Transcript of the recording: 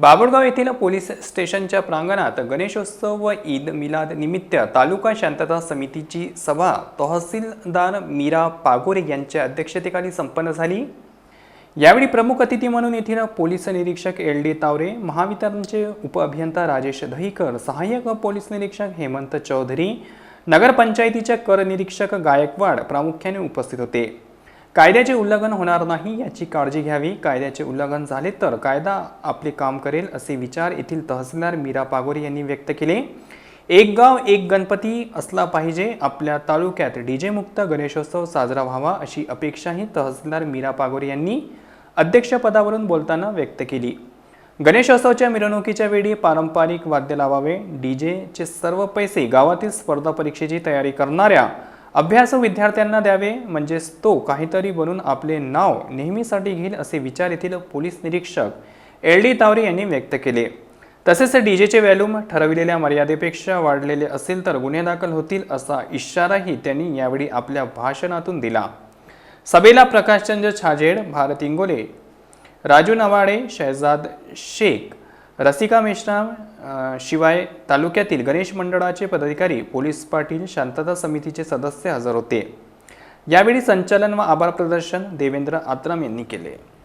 बाबुळगाव येथील पोलीस स्टेशनच्या प्रांगणात गणेशोत्सव व ईद मिलाद निमित्त तालुका शांतता समितीची सभा. तहसीलदार मीरा पागोरे यांच्या अध्यक्षतेखाली संपन्न झाली. यावेळी प्रमुख अतिथी म्हणून येथील पोलीस निरीक्षक एल डी तावरे महावितरणचे उपअभियंता राजेश दहीकर सहाय्यक पोलीस निरीक्षक हेमंत चौधरी नगरपंचायतीच्या कर निरीक्षक गायकवाड प्रामुख्याने उपस्थित होते. कायद्याचे उल्लंघन होणार नाही याची काळजी घ्यावी. कायद्याचे उल्लंघन झाले तर कायदा आपले काम करेल असे विचार येथील तहसीलदार मीरा पागोरे यांनी व्यक्त केले. एक गाव एक गणपती असला पाहिजे आपल्या तालुक्यात डीजेमुक्त गणेशोत्सव साजरा व्हावा अशी अपेक्षाही तहसीलदार मीरा पागोरे यांनी अध्यक्षपदावरून बोलताना व्यक्त केली. गणेशोत्सवाच्या मिरवणुकीच्या वेळी पारंपरिक वाद्य लावावे. डीजेचे सर्व पैसे गावातील स्पर्धा परीक्षेची तयारी करणाऱ्या अभ्यास विद्यार्थ्यांना द्यावे म्हणजेच तो काहीतरी बनून आपले नाव नेहमीसाठी घेईल असे विचार येथील पोलीस निरीक्षक एल डी तावरे यांनी व्यक्त केले. तसेच डीजेचे व्हॅल्यूम ठरविलेल्या मर्यादेपेक्षा वाढलेले असेल तर गुन्हे दाखल होतील असा इशाराही त्यांनी यावेळी आपल्या भाषणातून दिला. सभेला प्रकाशचंद्र छाजेड भारत इंगोले राजू नवाडे शहजाद शेख रसिका मेश्राम शिवाय तालुक्यातील गणेश मंडळाचे पदाधिकारी पोलीस पाटील शांतता समितीचे सदस्य हजर होते. यावेळी संचालन व आभार प्रदर्शन देवेंद्र आत्राम यांनी केले.